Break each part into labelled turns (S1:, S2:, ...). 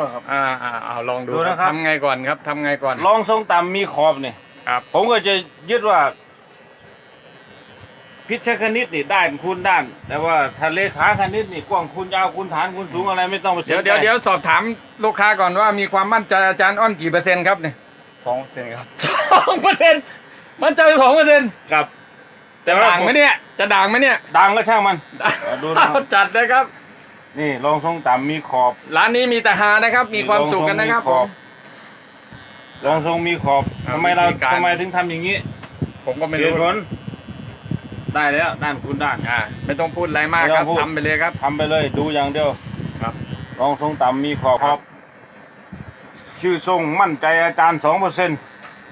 S1: ครับ
S2: อ่าอ่าเอาลองดู
S1: ดู
S2: ค
S1: นะ
S2: รับ
S1: ครับ
S2: ทำไงก่อนครับทำไงก่อน
S1: รองทรงต่ำมีขอบเนี่ย
S2: ครับ
S1: ผมก็จะยึดว่า พิชคณิตนี่ด้านคูณด้าน แต่ว่าถ้าเลขาคณิตนี่กว้างคูณยาวคูณฐานคูณสูงอะไรไม่ต้องไปสนใจ
S2: เดี๋ยวเดี๋ยวเดี๋ยวสอบถามลูกค้าก่อนว่ามีความมั่นใจอาจารย์อ้อนกี่เปอร์เซ็นต์ครับเนี่ย
S3: สองเซนครับ
S2: สองเปอร์เซ็นต์มั่นใจสองเปอร์เซ็นต์
S1: ครับ
S2: จะด่างไหมเนี่ยจะด่างไหมเนี่ย
S1: ดังก็ช่างมัน ดูนะครับ
S2: เอาจัดเลยครับ
S1: นี่รองทรงต่ำมีขอบ
S2: ร้านนี้มีแต่ฮานะครับ มีความสุขกันนะครับผม
S1: รองทรงมีขอบ
S2: ครับ
S1: ทำไมเรา
S2: วิธีการ
S1: ทำไมถึงทำอย่างนี้
S2: ผมก็ไม่
S1: เห
S2: รู้
S1: ตุผลได้แล้วด้านคูณด้าน
S2: อ่าไม่ต้องพูดอะไรมากครับ
S1: ไม่ต้องพูด
S2: ทำไปเลยครับ
S1: ทำไปเลยดูอย่างเดียว
S2: ครับ
S1: รองทรงต่ำมีขอบครับ ชื่อทรงมั่นใจอาจารย์สองเปอร์เซ็นต์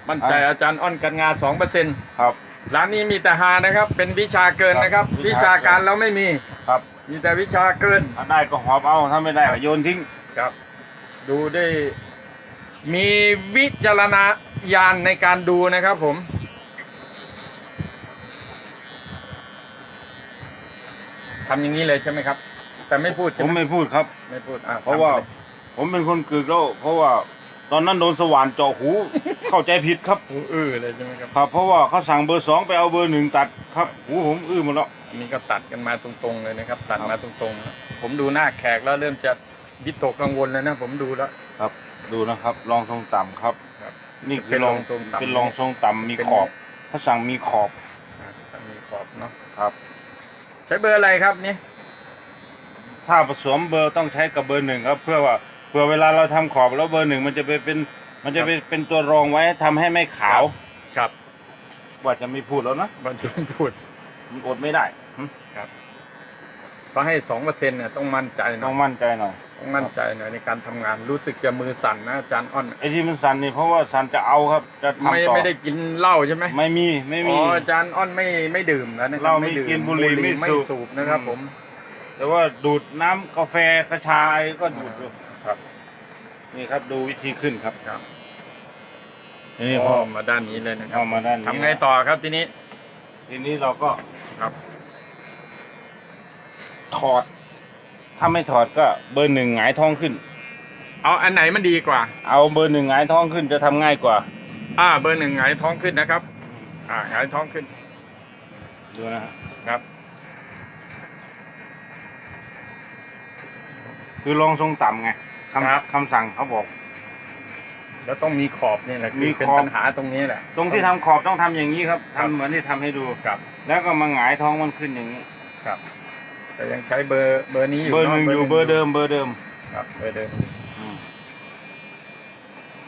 S2: มั่นใจอาจารย์อ้อนกันงานสองเปอร์เซ็นต์
S1: ครับ
S2: ร้านนี้มีแต่ฮานะครับ เป็นวิชาเกินนะครับ
S1: ครับวิ
S2: วิ
S1: ชา
S2: ชาการเราไม่มี
S1: ครับ
S2: มีแต่วิชาเกิน
S1: ถ้าได้ก็หอบเอาถ้าไม่ได้ก็โยนทิ้ง
S2: ครับ ดูได้มีวิจารณญาณในการดูนะครับผม ทำอย่างนี้เลยใช่ไหมครับ แต่ไม่พูด
S1: ผ
S2: ใช่
S1: ม
S2: ไหม
S1: ไม่พูดครับ
S2: ไม่พูดอ่
S1: เพราะว่า
S2: ทำไปลย
S1: ผมเป็นคนกึกแล้วเพราะว่า ตอนนั้นโดนสว่านเจาะหู เข้าใจผิดครับ
S2: หูอื้อเลยใช่ไหมครับ
S1: ครับเพราะว่าเขาสั่งเบอร์สองไปเอาเบอร์หนึ่งตัดครับหูผมอื้อหมดแล้ว
S2: อันนี้ก็ตัดกันมาตรงๆเลยนะครับ ตัด
S1: ครับ
S2: มาตรงๆนะผมดูหน้าแขกแล้วเริ่มจะวิตกกังวลแล้วนะผมดูแล้ว
S1: ครับ ดูนะครับรองทรงต่ำครับ
S2: ครับ
S1: นี่คื
S2: เป็
S1: อนรอง
S2: รองทรงต่ำ
S1: เป็นรองทรงต่ำมี
S2: เป็น
S1: ขอบเขาสั่งมีขอบ
S2: อ่าถ้ามีขอบเนาะ
S1: ครับ
S2: ใช้เบอร์อะไรครับนี่
S1: ถ้าผสมเบอร์ต้องใช้กับเบอร์หนึ่งครับ เพื่อว่า เพื่อเวลาเราทำขอบแล้วเบอร์หนึ่งมันจะไปเป็น มันจะไปเป็นตัวรองไว้ทำให้ไม่ขาว
S2: ครับ
S1: ว่าจะไม่พูดแล้วนะ
S2: บรรจุพูด
S1: มันอดไม่ได้หึ
S2: ก็ให้สองเปอร์เซ็นต์เนี่ยต้องมั่นใจหน่
S1: ต้
S2: อ
S1: อยงมั่นใจหน่อย
S2: ต้องมั่นใจหน่อยในการทำงานรู้สึกจะมือสั่นนะอาจารย์อ้อน
S1: ไอ้ที่มันสั่นนี่เพราะว่าสั่นจะเอาครับ จะทำ
S2: ไม่
S1: ต่อ
S2: ไม่ได้กินเหล้าใช่ไหม
S1: ไม่มีไม่
S2: อ๋
S1: มี
S2: ออาจารย์อ้อนไม่ไม่ดื่มแล้วนะครั
S1: เหล้าไม่
S2: ดื่
S1: กินบุหรี่ไม่
S2: ไม่
S1: สูบ
S2: สูบนะครับผม
S1: แต่ว่าดูดน้ำกาแฟกระชายก็ดูดอยู่
S2: ครับ
S1: นี่ครับดูวิธีขึ้นครับ
S2: ครับ
S1: นี่พ
S2: อ๋
S1: อ
S2: อมาด้านนี้เลยนะครั
S1: เข้ามาด้านนี้
S2: ทำไงต่อครับทีนี้
S1: ทีนี้เราก็
S2: ครับ
S1: ถอด ถ้าไม่ถอดก็เบอร์หนึ่งหงายท้องขึ้น
S2: เอาอันไหนมันดีกว่า
S1: เอาเบอร์หนึ่งหงายท้องขึ้นจะทำง่ายกว่า
S2: อ่า เบอร์หนึ่งหงายท้องขึ้นนะครับ อ่าหงายท้องขึ้น
S1: ดูนะฮะ
S2: ครับ
S1: คือลองทรงต่ำไง ค
S2: ครับำ
S1: คำสั่งเขาบอก
S2: แล้วต้องมีขอบนี่แหละ
S1: มี
S2: คือเป็น
S1: ขอบ
S2: ปัญหาตรงนี้แหละ
S1: ตรงที่ทำขอบต้องทำอย่างนี้ครับ
S2: ครับ
S1: ทำเหมือนที่ทำให้ดู
S2: ครับ
S1: แล้วก็มาหงายท้องมันขึ้นอย่างนี้
S2: ครับ แต่ยังใช้เบอร์เบอร์นี้อยู่
S1: เบอร์หนึ่งะอยู่เบอร์เดิมเบอร์เดิม
S2: ครับเบอร์เดิม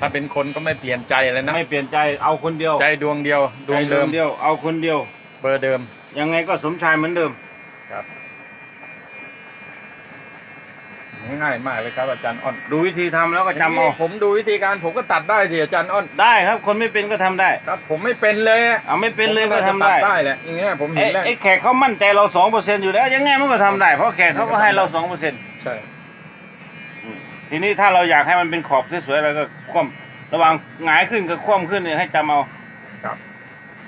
S2: ถ้าเป็นคนก็ไม่เปลี่ยนใจเลยนะ
S1: ไม่เปลี่ยนใจเอาคนเดียว
S2: ใจดวงเดียวดวง
S1: ใจ
S2: เดิม
S1: เดียวเอาคนเดียว
S2: เบอร์เดิม
S1: ยังไงก็สมชายเหมือนเดิม
S2: ครับ ง่ายมากเลยครับอาจารย์อ้อน
S1: ดูวิธีทำแล้วก็จำเอา
S2: ผมดูวิธีการผมก็ตัดได้สิอาจารย์อ้อน
S1: ได้ครับ คนไม่เป็นก็ทำได้
S2: ครับผมไม่เป็นเลยอะ
S1: เอาไม่เป็นเลยก็ทำ
S2: ผมน่าจะ
S1: ได้
S2: ตัได้แหละอย่างเงี้ยผมเห็
S1: ไอ้
S2: นแล้ว
S1: ไอ้แขกเขามั่นใจเราสองเปอร์เซ็นต์อยู่แล้ว ยังไงมันก็ทำได้เพราะแขกเขาก็ให้เราสองเปอร์เซ็นต์
S2: ใช่
S1: ทีนี้ถ้าเราอยากให้มันเป็นขอบสวยๆเราก็คว่ำระหว่างหงายขึ้นกับคว่ำขึ้นเนี่ยให้จำเอา
S2: ครับ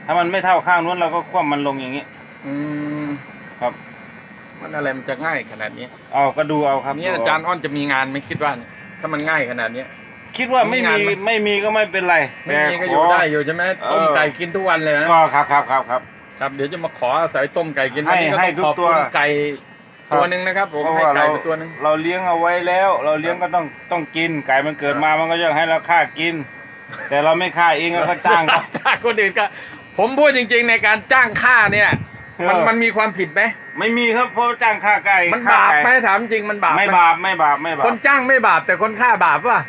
S1: ถ้ามันไม่เท่าข้างนู้นเราก็คว่ำมันลงอย่างนี้
S2: อืม
S1: ครับ
S2: มันอะไรมันจะง่ายขนาดนี้
S1: เอาก็ดูเอาครับ
S2: นี่อาจารย์อ้อนจะมีงานไหม่คิดว่าเนี่ยถ้ามันง่ายขนาดนี้
S1: คิดว่าไม่
S2: มีงาน
S1: มี
S2: ไหม
S1: ไม่มีก็ไม่เป็นไร
S2: ไม่มีก็
S1: แต่
S2: อยู่
S1: ข
S2: ได้อยู่ใช่ไหม
S1: เออ
S2: ต้มไก่กินทุกวันเลยนะ
S1: ก็ครับครับครับครับ
S2: ครับเดี๋ยวจะมาขออาศัยต้มไก่กิน
S1: ให้
S2: วันนี้ก็
S1: ให้
S2: ต้องขอบ
S1: ทุกตัว
S2: คุณไก่
S1: ครับ
S2: ตัวหนึ่งนะครับผม
S1: เพราะ
S2: ให้
S1: ว่า
S2: ไก่
S1: เรา
S2: ไปตัวหนึ่ง
S1: เราเลี้ยงเอาไว้แล้ว เราเลี้ยงก็ต้องต้องกินไก่มันเกิดมามันก็ยังให้เราฆ่ากิน แต่เราไม่ฆ่าเองเราก็จ้างเขา
S2: จ้างคนอื่นก็ผมพูดจริง ๆ ในการจ้างฆ่าเนี่ย มัน
S1: เออ
S2: มันมีความผิดไหม
S1: ไม่มีครับเพราะจ้างฆ่าไก่
S2: มัน
S1: ฆ่
S2: บาป
S1: ก่
S2: ไหมถามจริงมันบาปห
S1: ไม่บาปไม่บาปไม่บาป
S2: คนจ้างไม่บาปแต่คนฆ่าบาปป่ะ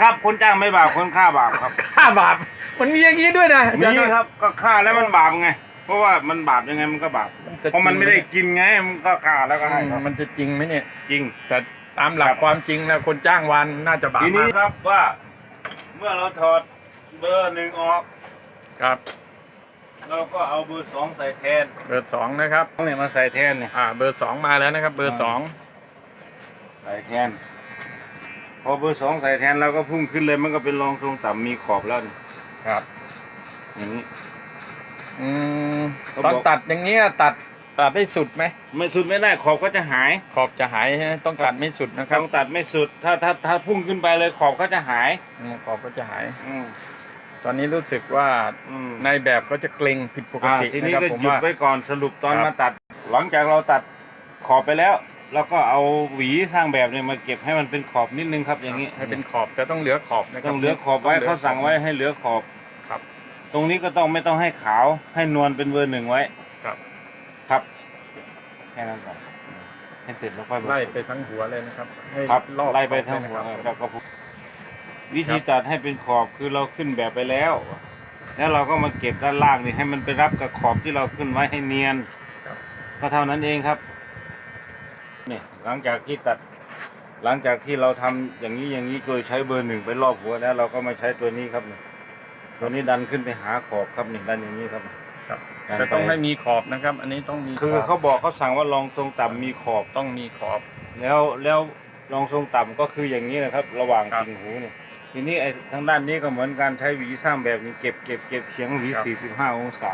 S1: ครับคนจ้างไม่บาปคนฆ่าบาปครับ
S2: ฆ่าบาป มันมีอย่างนี้ด้วยนะอาจา
S1: มี
S2: ย์
S1: ครับ ก็ฆ่าแล้วมันบาปไง เพราะว่ามันบาปยังไงมันก็บาป
S2: จะ
S1: เพราะมันไม่ได้กินไงมันก็ฆ่าแล้วก็
S2: อื
S1: ให้
S2: ม
S1: ครับ
S2: มันจะจริงไหมเนี่ย
S1: จริง
S2: แต่ตามหลัก
S1: ครับ
S2: ความจริงนะคนจ้างวานน่าจะบาป
S1: ทีนี้
S2: มาก
S1: ครับว่า เมื่อเราถอดเบอร์หนึ่งออก
S2: ครับ
S1: เราก็เอาเบอร์สองใส่แทน
S2: เบอร์สองนะครับ
S1: ต้องเนี่ยมาใส่แทนเนี่ย
S2: อ่าเบอร์สองมาแล้วนะครับ เบอร์สอง
S1: ใส่แทน พอเบอร์สองใส่แทนเราก็พุ่งขึ้นเลยมันก็เป็นรองทรงต่ำมีขอบแล้วนี่
S2: ครับ
S1: อย่างนี้
S2: อืม
S1: เขา
S2: ตอน
S1: บอก
S2: ตัดอย่างเงี้ยตัดตัดให้สุดไหม
S1: ไม่สุดไม่ได้ขอบก็จะหาย
S2: ขอบจะหายใช่ไหมต้องตัดไม่สุดนะครับ
S1: ต้องตัดไม่สุด ถ้าถ้าถ้าพุ่งขึ้นไปเลยขอบก็จะหาย
S2: อืมขอบก็จะหาย
S1: อืม
S2: ตอนนี้รู้สึกว่า
S1: อืม
S2: ในแบบก็จะเกรงผิดปก
S1: อ่า
S2: ติ
S1: ที
S2: นะ
S1: นี้
S2: ครับ
S1: ก็
S2: ผม
S1: หยุด
S2: ว่า
S1: ไว้ก่อนสรุปตอน
S2: ครับ
S1: มาตัด หลังจากเราตัดขอบไปแล้วเราก็เอาหวีสร้างแบบเนี่ยมาเก็บให้มันเป็นขอบนิดนึงครับ อย่างนี้
S2: ให้เป็นขอบแต่ต้องเหลือขอบนะครับ
S1: ต้องเหลือขอบไว้
S2: ต้หลื
S1: เขาสั่งไว้ให้เหลือขอบ
S2: ครับ
S1: ตรงนี้ก็ต้องไม่ต้องให้ขาวให้นวลเป็นเบอร์หนึ่งไว้
S2: ครับ
S1: ครับแค่นั้นก่อนให้เสร็จแล้วค่อยผสม
S2: ไล่ไปทั้งหัวเลยนะครับให้
S1: ครับ
S2: รอบ
S1: ไล่ไปทั้ง
S2: ข
S1: หั
S2: อบ
S1: ว
S2: เลยนะค
S1: แล้
S2: รับ
S1: วก็พุ วิธีตัดให้เป็นขอบคือเราขึ้นแบบไปแล้ว แล้วเราก็มาเก็บด้านล่างนี่ให้มันไปรับกับขอบที่เราขึ้นไว้ให้เนียน
S2: ครับ
S1: ก็เท่านั้นเองครับนี่หลังจากที่ตัดหลังจากที่เราทำอย่างนี้อย่างนี้โดยใช้เบอร์หนึ่งไปรอบหัวแล้ว เราก็มาใช้ตัวนี้ครับนี่ตัวนี้ดันขึ้นไปหาขอบครับนี่ดันอย่างนี้ครับ
S2: ครับ
S1: ดัน
S2: แต่
S1: ไป
S2: ต้องให้มีขอบนะครับ อันนี้ต้องมี
S1: คือ
S2: ขอบ
S1: เขาบอกเขาสั่งว่าลองทรงต่ำมีขอบ
S2: ต้องมีขอบ
S1: แล้วแล้วรองทรงต่ำก็คืออย่างนี้นะครับ ระหว่าง
S2: ครับ
S1: กิ่งหูนี่ ทีนี้ไอ้ทางด้านนี้ก็เหมือนการใช้หวีสร้างแบบนี้เก็บเก็บเก็บเฉียงหวี
S2: ครับ
S1: 45องศา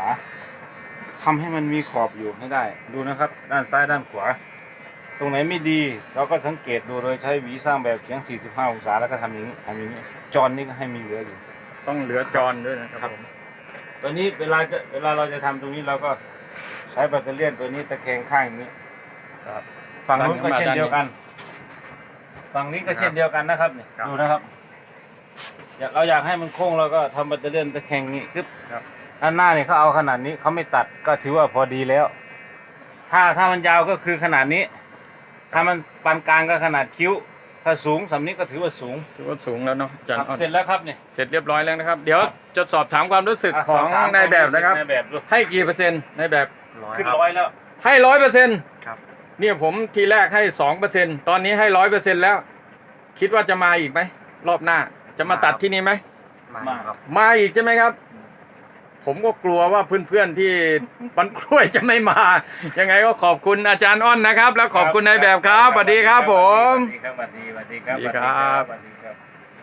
S1: ทำให้มันมีขอบอยู่ให้ได้ ดูนะครับ ด้านซ้ายด้านขวา ตรงไหนไม่ดีเราก็สังเกตดูโดยใช้หวีสร้างแบบเฉียง45องศาแล้วก็ทำอย่างนี้ทำอย่างนี้จอนนี่ก็ให้มีเหลืออยู่
S2: ต้องเหลือจรด้วยนะครับ
S1: ครับ
S2: ผม
S1: ตัวนี้เวลาจะเวลาเราจะทำตรงนี้เราก็ใช้แบตเตอรี่ยนตัวนี้ตะแคงข้างอย่างนี้
S2: ครับ
S1: ฝั่งนู้นก็
S2: ดันขึ้นมา
S1: เช่นเดียวกัน ฝั่งนี้ก็เช่นเดียวกันนะครับนี่
S2: ครับ
S1: ดูนะครับ อยากเราอยากให้มันโค้งเราก็ทำแบตเตอรี่ยนตะแคงนี้ปึ๊บ
S2: ครับ
S1: ด้านหน้าเนี่ยเขาเอาขนาดนี้เขาไม่ตัดก็ถือว่าพอดีแล้ว ถ้าถ้ามันยาวก็คือขนาดนี้ ถ้ามันปานกลางก็ขนาดคิ้ว ถ้าสูงสำนี้ก็ถือว่าสูง
S2: ถือว่าสูงแล้วเนาะอาจารย์
S1: ครับ
S2: อ้อน
S1: เสร็จแล้วครับเนี่ย
S2: เสร็จเรียบร้อยแล้วนะครับ เดี๋ยวจะสอบถามความรู้สึกะของ
S1: สถม
S2: นายแบบนะครับ
S1: นายแบบดู
S2: ให้กี่เปอร์เซ็นต์นายแบบ
S1: ขึ้นร้อยแล้ว
S2: ให้ร้อยเปอร์เซ็นต์
S3: ครับ
S2: เนี่ยผมทีแรกให้สองเปอร์เซ็นต์ตอนนี้ให้ร้อยเปอร์เซ็นต์แล้ว คิดว่าจะมาอีกไหมรอบหน้า จะมาตัดที่นี่ไหม
S3: มาครับ
S2: มาอีกใช่ไหมครับ ผมก็กลัวว่าเพื่อนๆที่บันกล้วยจะไม่มา ยังไงก็ขอบคุณอาจารย์อ้อนนะครับ แล้วขอบคุณนายแบบครับสวัสดีครับผม
S1: สวัสดีครับสวัสดีสวัสดีครับ
S2: สวัสดีครับ
S1: สวัสดีครับ